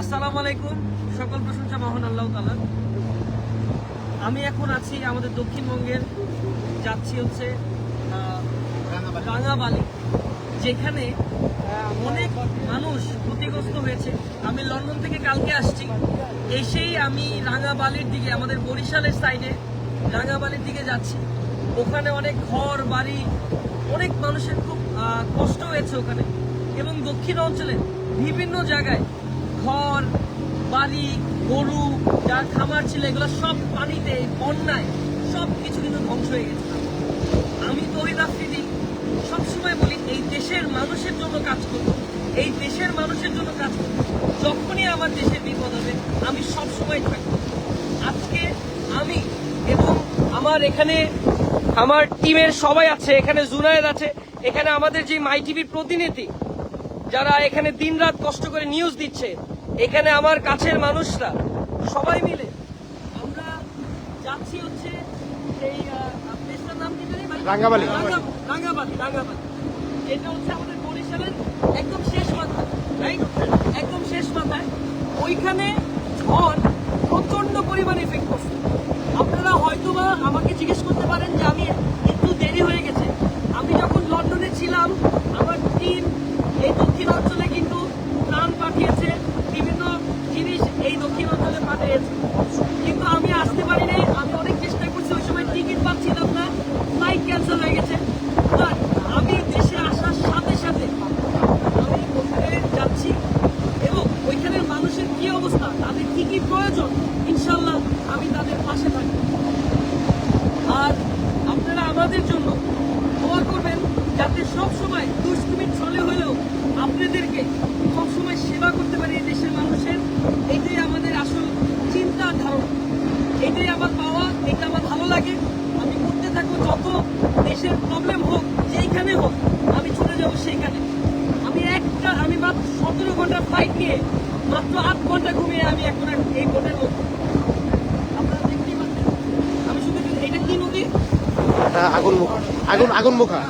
আসসালামু আলাইকুম। সকল প্রশংসা মহান আল্লাহ তালা আমি এখন আছি আমাদের দক্ষিণবঙ্গের, যাচ্ছি হচ্ছে রাঙাবালি, যেখানে অনেক মানুষ ক্ষতিগ্রস্ত হয়েছে। আমি লন্ডন থেকে কালকে আসছি। এসেই আমি রাঙাবালির দিকে, আমাদের বরিশালের সাইডে রাঙাবালির দিকে যাচ্ছি। ওখানে অনেক ঘর, বাড়ি, অনেক মানুষের খুব কষ্ট হয়েছে ওখানে। এবং দক্ষিণ অঞ্চলে বিভিন্ন জায়গায় ঘর, বাড়ি, গরু, যার খামার ছিল, এগুলো সব পানিতে, বন্যায় সব কিছু কিন্তু ধ্বংস হয়ে গেছে। আমি তহিদ আফ্রিদি সবসময় বলি, এই দেশের মানুষের জন্য কাজ করব এই দেশের মানুষের জন্য কাজ করব যখনই আমার দেশের বিপদ হবে, আমি সবসময় থাকব। আজকে আমি এবং আমার এখানে আমার টিমের সবাই আছে, এখানে জুনায়েদ আছে, এখানে আমাদের যে মাই টিভির প্রতিনিধি, যারা এখানে দিনরাত কষ্ট করে নিউজ দিচ্ছে এখানে আমার কাছের মানুষরা সবাই মিলে। আমরা যাচ্ছি হচ্ছে সেই প্লেসটার নাম কি জানি? ভাই? রাঙ্গামালি। রাঙ্গা- রাঙ্গামালি রাঙ্গামালি। এটা হচ্ছে আমাদের বরিশালের একদম শেষ মাথায় রাইট একদম শেষ মাথায় ওইখানে ঝড় প্রচণ্ড পরিমাণে এফেক্ট করছে। আপনারা হয়তোবা আমাকে জিজ্ঞেস করতে পারেন যে আমি একটু দেরি হয়ে গেছে। আমি যখন লন্ডনে ছিলাম আমার টিম এই দক্ষিণাঞ্চলে কিন্তু প্রাণ পাঠিয়েছে বিভিন্ন জিনিস এই দক্ষিণাঞ্চলে পাঠিয়েছে কিন্তু আমি আসতে পারি নাই আমি অনেক চেষ্টা করছি ওই সময় টিকিট পাচ্ছিলাম না ফ্লাইট ক্যান্সেল হয়ে গেছে But আমি দেশে আসার সাথে সাথে আমি ওখানে যাচ্ছি এবং ওইখানের মানুষের কি অবস্থা তাদের কি কি প্রয়োজন ইনশাল্লাহ আমি তাদের পাশে থাকব আর আপনারা আমাদের জন্য দোয়া করবেন যাতে সব সময় দুষ্কুমির ছলে হলেও আপনাদেরকে সব সময় সেবা করতে পারি এই দেশের মানুষের এটাই আমাদের আসল চিন্তা ধারণা এটাই আমার পাওয়া এটা আমার ভালো লাগে আমি করতে থাকব যত দেশের প্রবলেম হোক যেইখানে হোক আমি চলে যাব সেইখানে আমি একটা আমি মাত্র সতেরো ঘণ্টার ফ্লাইট নিয়ে মাত্র আট ঘণ্টা ঘুমিয়ে আমি এখন এই বোটের মধ্যে আপনারা দেখতেই পাচ্ছেন আমি শুধু এটা কি নদী হ্যাঁ, আগুন আগুন আগুন মুখা।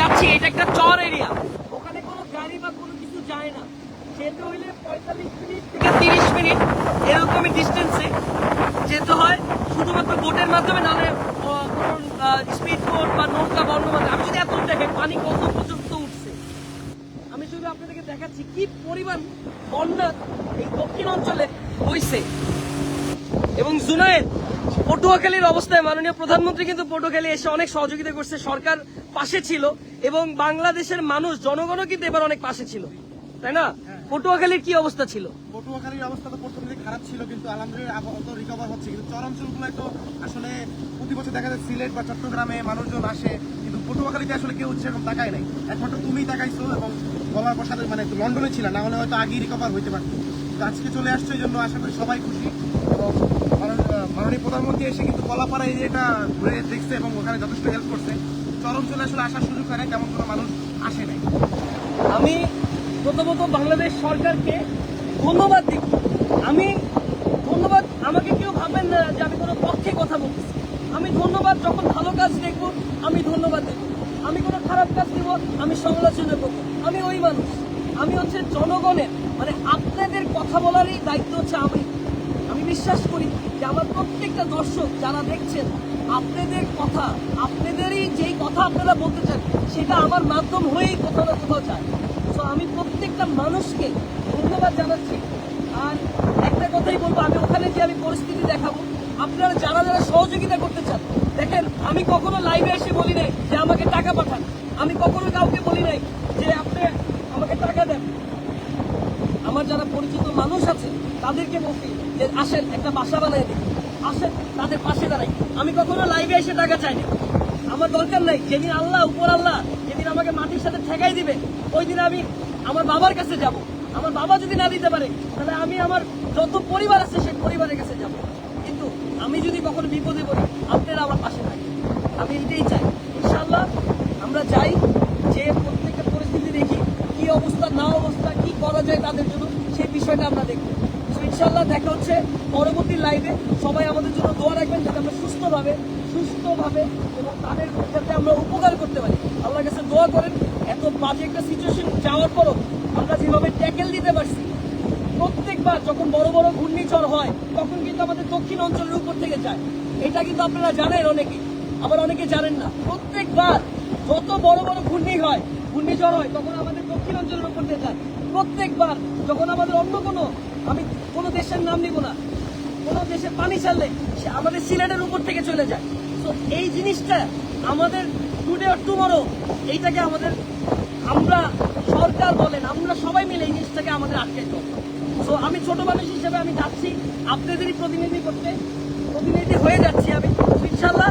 যাচ্ছে, এটা একটা চর এরিয়া ওখানে কোনো বা কোনো কিছু যায় না। হইলে পঁয়তাল্লিশ মিনিট থেকে তিরিশ মিনিট, এরকমই হয়। শুধুমাত্র বোটের মাধ্যমে, নাহলে স্পিড বোট বা আমি যদি এত দেখে পানি কত দেখাচ্ছি কি পরিমাণ বন্যা এই দক্ষিণ অঞ্চলে হয়েছে এবং জুনায়েদ পটুয়াখালীর অবস্থায় মাননীয় প্রধানমন্ত্রী কিন্তু পটুয়াখালী এসে অনেক সহযোগিতা করছে সরকার পাশে ছিল এবং বাংলাদেশের মানুষ জনগণও কিন্তু এবার অনেক পাশে ছিল। তাই না? পটুয়াখালীর কি অবস্থা ছিল? পটুয়াখালীর অবস্থা তো প্রথম দিকে খারাপ ছিল কিন্তু আলহামদুলিল্লাহ রিকভার হচ্ছে। কিন্তু চরাঞ্চলগুলো তো আসলে প্রতি বছর দেখা যায় সিলেট বা চট্টগ্রামে মানুষজন আসে পটুয়াখালীতে আসলে কেউ সেরকম তাকায় নাই। একমাত্র তুমিই তাকাইছো এবং গলার প্রসাদে মানে লন্ডনে ছিল, না হলে হয়তো আগেই রিকভার হইতে পারতো। তো আজকে চলে আসছো এই জন্য আশা করি সবাই খুশি। এবং মাননীয়- প্রধানমন্ত্রী এসে কিন্তু কলাপাড়া এরিয়াটা ঘুরে দেখছে এবং ওখানে যথেষ্ট হেল্প করছে। চরঞ্চলে আসলে আসার সুযোগ হয় না তেমন কোনো মানুষ আসে নাই। আমি প্রথমত বাংলাদেশ সরকারকে ধন্যবাদ দিই। আমি ধন্যবাদ, আমাকে কেউ ভাববেন না যে আমি কোনো পক্ষে কথা বলতেছি। আমি ধন্যবাদ যখন কাজ দেখব, আমি ধন্যবাদ দেব আমি কোনো খারাপ কাজ দেব আমি সমালোচনা করব। আমি ওই মানুষ। আমি হচ্ছে জনগণের মানে আপনাদের কথা বলারই দায়িত্ব হচ্ছে আমি। আমি বিশ্বাস করি যে আমার প্রত্যেকটা দর্শক যারা দেখছেন, আপনাদের কথা, আপনাদেরই যেই কথা আপনারা বলতে চান, সেটা আমার মাধ্যম হয়েই কোথাও না কোথাও যায়। তো আমি প্রত্যেকটা মানুষকে ধন্যবাদ জানাচ্ছি। আর একটা কথাই বলব, আমি ওখানে যে আমি পরিস্থিতি দেখাবো। আপনারা যারা যারা সহযোগিতা করতে চান, দেখেন, আমি কখনো লাইভে এসে বলি নাই যে আমাকে টাকা পাঠান। আমি কখনো কাউকে বলি নাই যে আপনি আমাকে টাকা দেন। আমার যারা পরিচিত মানুষ আছে, তাদেরকে বলছি যে আসেন, একটা বাসা বানাই দিন। আসেন, তাদের পাশে দাঁড়াই। আমি কখনো লাইভে এসে টাকা চাই না আমার দরকার নাই, যেদিন আল্লাহ, উপর আল্লাহ, যেদিন আমাকে মাটির সাথে ঠেকাই দিবে, ওই দিন আমি আমার বাবার কাছে যাব। আমার বাবা যদি না দিতে পারে, তাহলে আমি আমার যত পরিবার আছে, সেই পরিবারের কাছে যাব। আমি যদি কখনো বিপদে পড়ি, আপনারা আমার পাশে থাকেন। আমি এটাই চাই। ইনশাল্লাহ আমরা চাই যে প্রত্যেকটা পরিস্থিতি দেখি, কি অবস্থা, না অবস্থা, কি করা যায় তাদের জন্য, সেই বিষয়টা আমরা দেখব। তো ইনশাল্লাহ দেখা হচ্ছে পরবর্তী লাইভে সবাই আমাদের জন্য দোয়া রাখবেন যাতে আমরা সুস্থভাবে সুস্থভাবে এবং তাদের যাতে আমরা উপকার করতে পারি। আল্লাহর কাছে দোয়া করেন, এত বাজে একটা সিচুয়েশন যাওয়ার পরও আমরা যেভাবে ট্যাকেল দিতে পারছি প্রত্যেকবার যখন বড় বড় ঘূর্ণিঝড় হয়, তখন কিন্তু আমাদের দক্ষিণ অঞ্চলের উপর থেকে যায়। এটা কিন্তু আপনারা জানেন অনেকে আবার অনেকে জানেন না। প্রত্যেকবার যত বড় বড় ঘূর্ণি হয়, ঘূর্ণিঝড় হয়, তখন আমাদের দক্ষিণ অঞ্চলের উপর দিয়ে যায়। প্রত্যেকবার যখন আমাদের অন্য কোনো, আমি কোনো দেশের নাম নিব না, কোনো দেশে পানি ছাড়লে সে আমাদের সিলেটের উপর থেকে চলে যায়। তো এই জিনিসটা আমাদের টুডে অর টুমরো এইটাকে আমাদের আমরা সরকার বলেন, আমরা সবাই মিলে এই জিনিসটাকে আমাদের আটকাইতে হবে তো আমি ছোট মানুষ হিসেবে আমি যাচ্ছি। আপনাদেরই প্রতিনিধি করতে। প্রতিনিধি হয়ে যাচ্ছি আমি। ইনশাল্লাহ